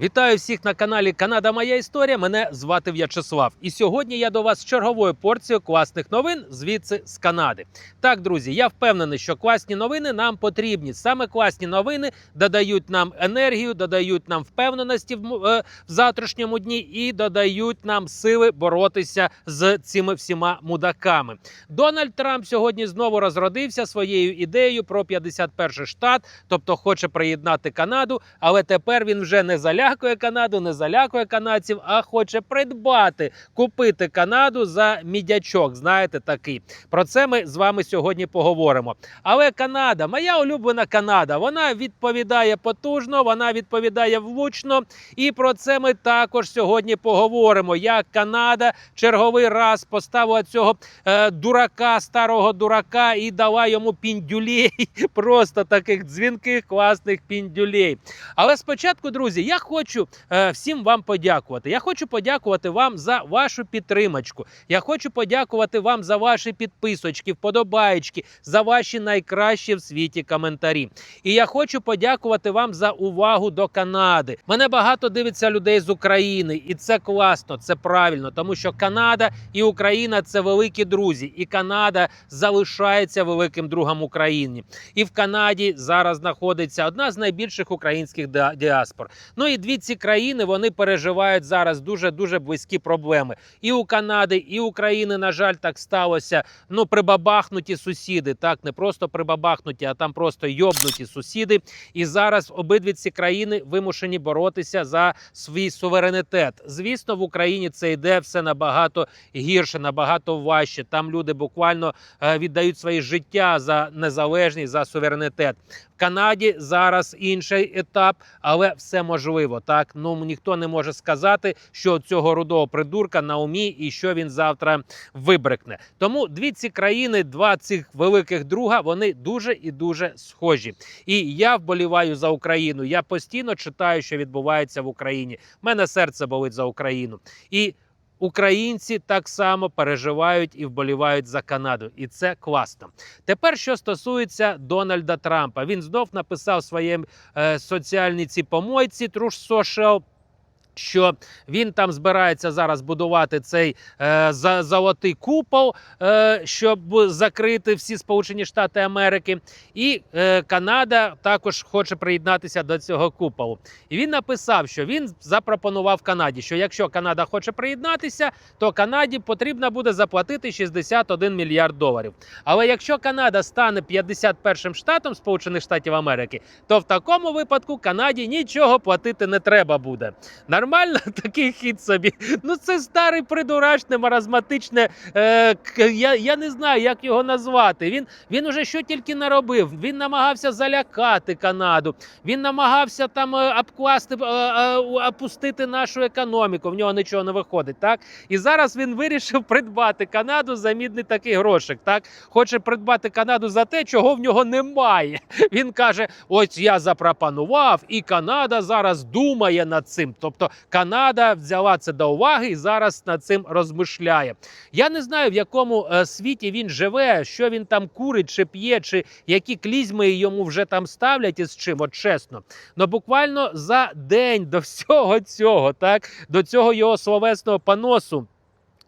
Вітаю всіх на каналі Канада Моя Історія. Мене звати В'ячеслав. І сьогодні я до вас з черговою порцією класних новин звідси з Канади. Так, друзі, я впевнений, що класні новини нам потрібні. Саме класні новини додають нам енергію, додають нам впевненості в, е, в завтрашньому дні і додають нам сили боротися з цими всіма мудаками. Дональд Трамп сьогодні знову розродився своєю ідеєю про 51 штат, тобто хоче приєднати Канаду, але тепер він вже не залякує Канаду, не залякує канадців, а хоче придбати, купити Канаду за мідячок. Знаєте, такий. Про це ми з вами сьогодні поговоримо. Але Канада, моя улюблена Канада, вона відповідає потужно, вона відповідає влучно. І про це ми також сьогодні поговоримо. Як Канада черговий раз поставила цього е, дурака, старого дурака, і дала йому піндюлей, просто таких дзвінких, класних піндюлей. Але спочатку, друзі, я хочу е, всім вам подякувати. Я хочу подякувати вам за вашу підтримочку. Я хочу подякувати вам за ваші підписочки, вподобаєчки, за ваші найкращі в світі коментарі. І я хочу подякувати вам за увагу до Канади. Мене багато дивиться людей з України, і це класно, це правильно, тому що Канада і Україна це великі друзі, і Канада залишається великим другом України. І в Канаді зараз знаходиться одна з найбільших українських діаспор. Ну і дві ці країни вони переживають зараз дуже дуже близькі проблеми. І у Канади, і України, на жаль, так сталося. Ну, прибабахнуті сусіди, так не просто прибабахнуті, а там просто йобнуті сусіди. І зараз обидві ці країни вимушені боротися за свій суверенітет. Звісно, в Україні це йде все набагато гірше, набагато важче. Там люди буквально е, віддають своє життя за незалежність, за суверенітет. В Канаді зараз інший етап, але все можливо. Так ну ніхто не може сказати, що цього рудого придурка на умі і що він завтра вибрикне. Тому дві ці країни, два цих великих друга, вони дуже і дуже схожі. І я вболіваю за Україну. Я постійно читаю, що відбувається в Україні. У мене серце болить за Україну. І Українці так само переживають і вболівають за Канаду, і це класно. Тепер, що стосується Дональда Трампа, він знов написав своєму е, соціальній ці помойці Труш Social, що він там збирається зараз будувати цей е, золотий купол, е, щоб закрити всі Сполучені Штати Америки. І е, Канада також хоче приєднатися до цього куполу. І він написав, що він запропонував Канаді, що якщо Канада хоче приєднатися, то Канаді потрібно буде заплатити 61 мільярд доларів. Але якщо Канада стане 51-м штатом Сполучених Штатів Америки, то в такому випадку Канаді нічого платити не треба буде. Нормально такий хід собі. Ну це старий придурачне, маразматичне. Е, я, я не знаю, як його назвати. Він, він уже що тільки не робив. Він намагався залякати Канаду. Він намагався там е, обкласти, е, е, опустити нашу економіку. В нього нічого не виходить. Так і зараз він вирішив придбати Канаду за мідний такий грошик. Так хоче придбати Канаду за те, чого в нього немає. Він каже: ось я запропонував, і Канада зараз думає над цим. Тобто Канада взяла це до уваги і зараз над цим розмишляє. Я не знаю, в якому е, світі він живе, що він там курить, чи п'є, чи які клізми йому вже там ставлять із чим, от чесно. Ну буквально за день до всього цього, так до цього його словесного поносу.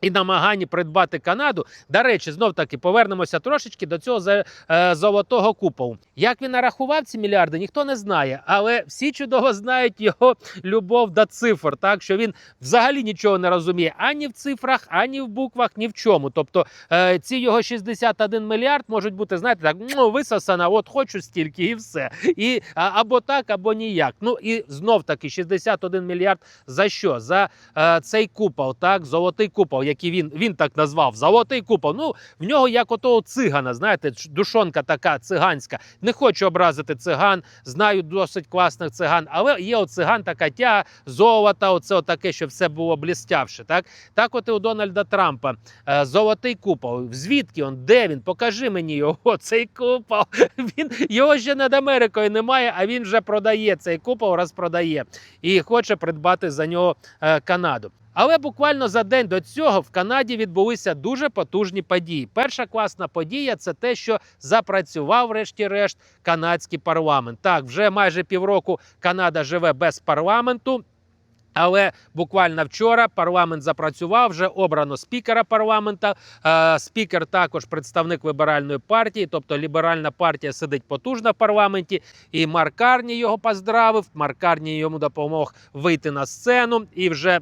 І намагання придбати Канаду. До речі, знов таки повернемося трошечки до цього е, золотого куполу. Як він нарахував ці мільярди, ніхто не знає, але всі чудово знають його любов до цифр, так що він взагалі нічого не розуміє ані в цифрах, ані в буквах, ні в чому. Тобто е, ці його 61 мільярд можуть бути, знаєте, так ну, висосана, от хочу стільки, і все. І або так, або ніяк. Ну і знов таки 61 мільярд за що? За е, цей купол, так, золотий купол, який він, він так назвав. Золотий купол. Ну, в нього як отого цигана, знаєте, душонка така циганська. Не хочу образити циган, знаю досить класних циган, але є от циган така тя, золота, оце таке, що все було блістявше. Так, так от і у Дональда Трампа е, золотий купол. Звідки він? Де він? Покажи мені його. Цей купол. Він його ще над Америкою немає, а він вже продає цей купол, розпродає і хоче придбати за нього е, Канаду. Але буквально за день до цього в Канаді відбулися дуже потужні події. Перша класна подія це те, що запрацював, врешті-решт, канадський парламент. Так, вже майже півроку Канада живе без парламенту. Але буквально вчора парламент запрацював, вже обрано спікера парламента. Е, Спікер також представник ліберальної партії, тобто ліберальна партія сидить потужно в парламенті. І Марк Карні його поздравив. Марк Карні йому допомог вийти на сцену і вже.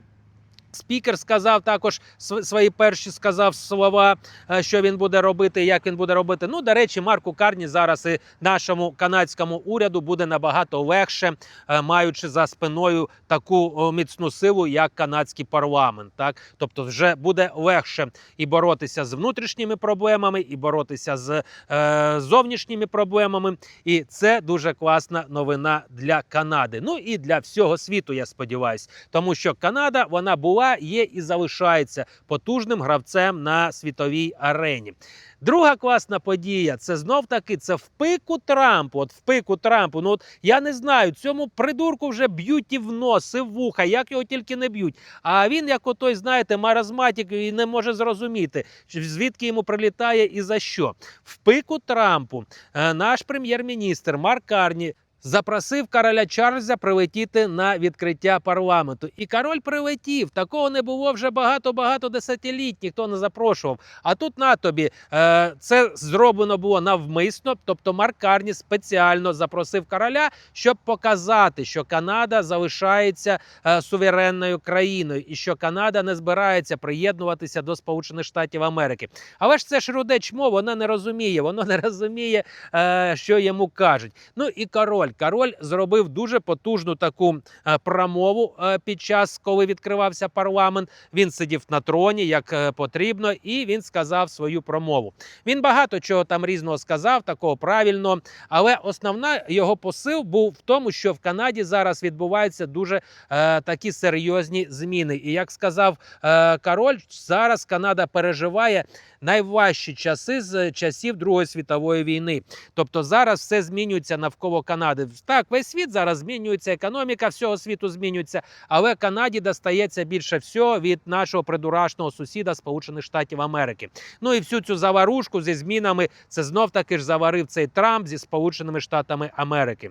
Спікер сказав також свої перші сказав слова, е, що він буде робити, як він буде робити. Ну, до речі, Марку Карні зараз і нашому канадському уряду буде набагато легше, е, маючи за спиною таку міцну силу, як канадський парламент. Так, тобто, вже буде легше і боротися з внутрішніми проблемами, і боротися з е, зовнішніми проблемами. І це дуже класна новина для Канади. Ну і для всього світу, я сподіваюся, тому що Канада вона була, є і залишається потужним гравцем на світовій арені. Друга класна подія це знов таки це в пику Трампу. От в пику Трампу. Ну от я не знаю, цьому придурку вже б'ють і в нос, і в вуха, як його тільки не б'ють. А він, як отой, знаєте, маразматик і не може зрозуміти, звідки йому прилітає і за що. В пику Трампу е, наш прем'єр-міністр Марк Карні запросив короля Чарльза прилетіти на відкриття парламенту. І король прилетів. Такого не було вже багато-багато десятиліть, ніхто не запрошував. А тут на тобі е, це зроблено було навмисно. Тобто Марк Карні спеціально запросив короля, щоб показати, що Канада залишається е, суверенною країною і що Канада не збирається приєднуватися до Сполучених Штатів Америки. Але ж це ж руде чмо, воно не розуміє, воно не розуміє, е, що йому кажуть. Ну і король. Король зробив дуже потужну таку е, промову е, під час, коли відкривався парламент. Він сидів на троні, як е, потрібно, і він сказав свою промову. Він багато чого там різного сказав, такого правильного. Але основна його посил був в тому, що в Канаді зараз відбуваються дуже такі серйозні зміни. І як сказав король, зараз Канада переживає найважчі часи з часів Другої світової війни. Тобто зараз все змінюється навколо Канади. Так, весь світ зараз змінюється, економіка всього світу змінюється, але Канаді достається більше всього від нашого придурашного сусіда Сполучених Штатів Америки. Ну і всю цю заварушку зі змінами це знов таки ж заварив цей Трамп зі Сполученими Штатами Америки.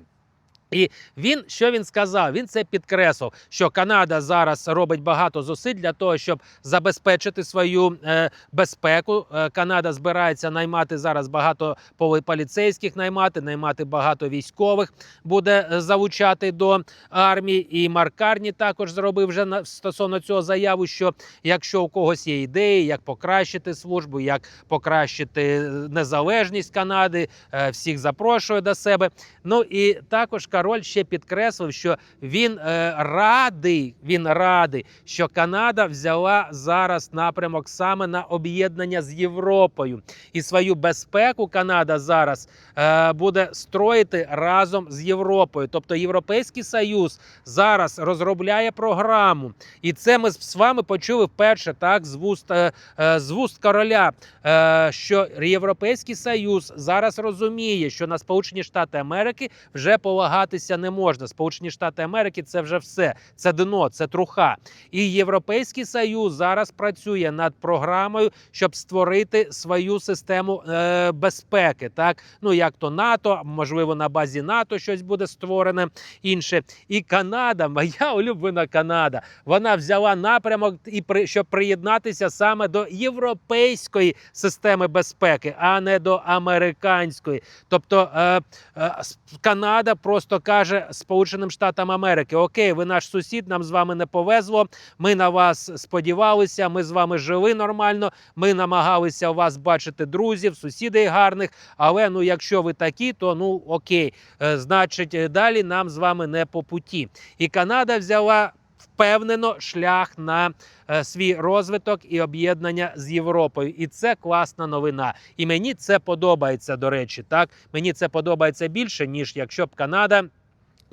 І він що він сказав? Він це підкреслив, що Канада зараз робить багато зусиль для того, щоб забезпечити свою е, безпеку. Е, Канада збирається наймати зараз багато поліцейських, наймати, наймати багато військових, буде е, залучати до армії. І Марк Карні також зробив вже на стосовно цього заяву, що якщо у когось є ідеї, як покращити службу, як покращити е, незалежність Канади, е, всіх запрошує до себе. Ну і також король ще підкреслив, що він е, радий, він радий, що Канада взяла зараз напрямок саме на об'єднання з Європою, і свою безпеку Канада зараз е, буде строїти разом з Європою. Тобто Європейський Союз зараз розробляє програму, і це ми з вами почули вперше, так з вуст е, е, з вуст короля, е, що Європейський Союз зараз розуміє, що на Сполучені Штати Америки вже полагатися не можна. Сполучені Штати Америки це вже все, це дно, це труха. І Європейський Союз зараз працює над програмою, щоб створити свою систему е, безпеки. Так, ну як то НАТО, можливо, на базі НАТО щось буде створене інше. І Канада, моя улюблена Канада, вона взяла напрямок і при щоб приєднатися саме до європейської системи безпеки, а не до американської. Тобто е, е, Канада просто каже Сполученим Штатам Америки: Окей, ви наш сусід, нам з вами не повезло. Ми на вас сподівалися, ми з вами жили нормально. Ми намагалися у вас бачити друзів, сусідей гарних. Але ну, якщо ви такі, то ну окей, Е, значить, е, далі нам з вами не по путі. І Канада взяла впевнено шлях на е, свій розвиток і об'єднання з Європою. І це класна новина. І мені це подобається, до речі. Так мені це подобається більше, ніж якщо б Канада.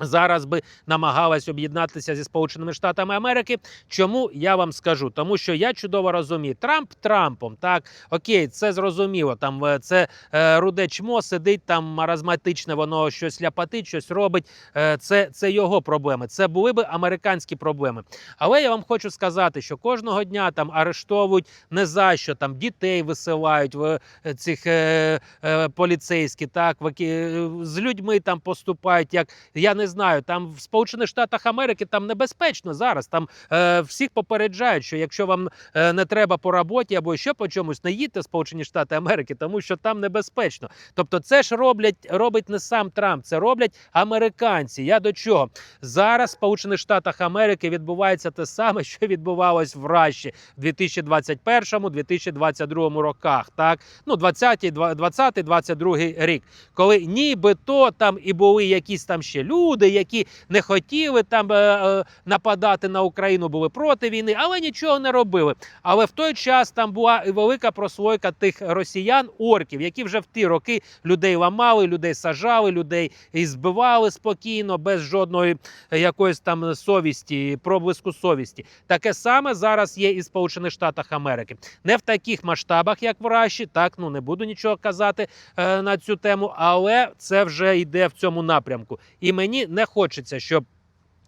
Зараз би намагалась об'єднатися зі Сполученими Штатами Америки. Чому я вам скажу? Тому що я чудово розумію, Трамп Трампом, так окей, це зрозуміло. Там е, це е, руде чмо сидить там маразматичне, воно щось ляпатить, щось робить. Е, це, це його проблеми. Це були би американські проблеми. Але я вам хочу сказати, що кожного дня там арештовують не за що там дітей висилають в е, цих е, е, поліцейські, так в е, з людьми там поступають. Як я не знаю, там в Сполучених Штатах Америки там небезпечно зараз. Там е, всіх попереджають, що якщо вам е, не треба по роботі або ще по чомусь, не їдьте в Сполучені Штати Америки, тому що там небезпечно. Тобто, це ж роблять робить не сам Трамп, це роблять американці. Я до чого зараз в Сполучених Штатах Америки відбувається те саме, що відбувалось в Раші в 2021-2022 роках. Так, ну 20-22 рік, коли нібито там і були якісь там ще люди, які не хотіли там е, е, нападати на Україну, були проти війни, але нічого не робили. Але в той час там була велика прослойка тих росіян, орків, які вже в ті роки людей ламали, людей сажали, людей і збивали спокійно, без жодної е, якоїсь там совісті, проблиску совісті. Таке саме зараз є і в Сполучених Штатах Америки. Не в таких масштабах, як в Раші, так ну не буду нічого казати е, на цю тему, але це вже йде в цьому напрямку. І мені не хочеться, щоб.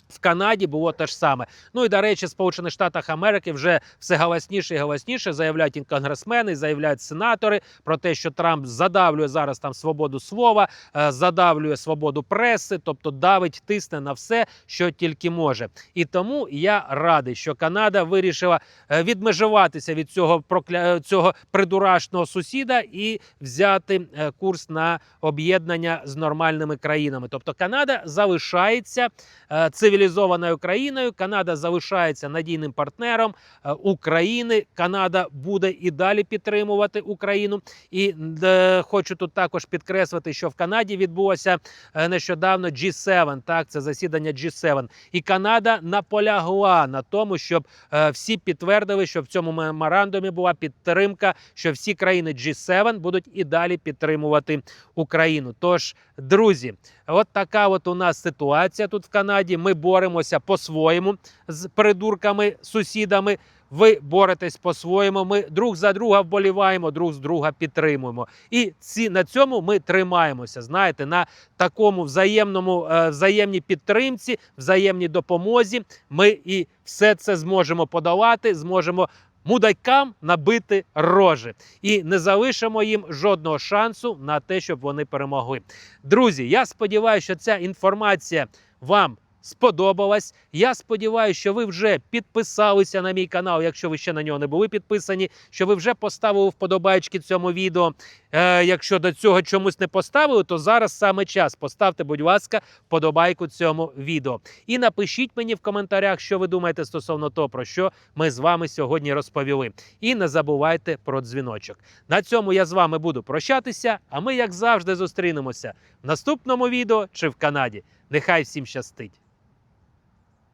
В Канаді було те ж саме. Ну і до речі, Сполучених Штатах Америки вже все галасніше і галасніше заявляють і конгресмени, заявляють сенатори про те, що Трамп задавлює зараз там свободу слова, е, задавлює свободу преси, тобто давить, тисне на все, що тільки може. І тому я радий, що Канада вирішила е, відмежуватися від цього прокля... цього придурашного сусіда і взяти е, курс на об'єднання з нормальними країнами. Тобто Канада залишається е, цивілізованою країною. Канада залишається надійним партнером е, України. Канада буде і далі підтримувати Україну. І е, хочу тут також підкреслити, що в Канаді відбулося е, нещодавно G7, Так, це засідання G7. І Канада наполягла на тому, щоб е, всі підтвердили, що в цьому меморандумі була підтримка, що всі країни G7 будуть і далі підтримувати Україну. Тож, друзі, от така от у нас ситуація тут в Канаді. Ми боремося по-своєму з придурками, сусідами. Ви боретесь по-своєму. Ми друг за друга вболіваємо, друг з друга підтримуємо. І ці на цьому ми тримаємося. Знаєте, на такому взаємному е, взаємній підтримці, взаємній допомозі. Ми і все це зможемо подолати, зможемо. Мудакам набити рожі і не залишимо їм жодного шансу на те, щоб вони перемогли. Друзі, я сподіваюся, що ця інформація вам сподобалась. Я сподіваюся, що ви вже підписалися на мій канал, якщо ви ще на нього не були підписані, що ви вже поставили вподобайки цьому відео. Е, якщо до цього чомусь не поставили, то зараз саме час. Поставте, будь ласка, вподобайку цьому відео. І напишіть мені в коментарях, що ви думаєте стосовно того, про що ми з вами сьогодні розповіли. І не забувайте про дзвіночок. На цьому я з вами буду прощатися. А ми, як завжди, зустрінемося в наступному відео чи в Канаді. Нехай всім щастить!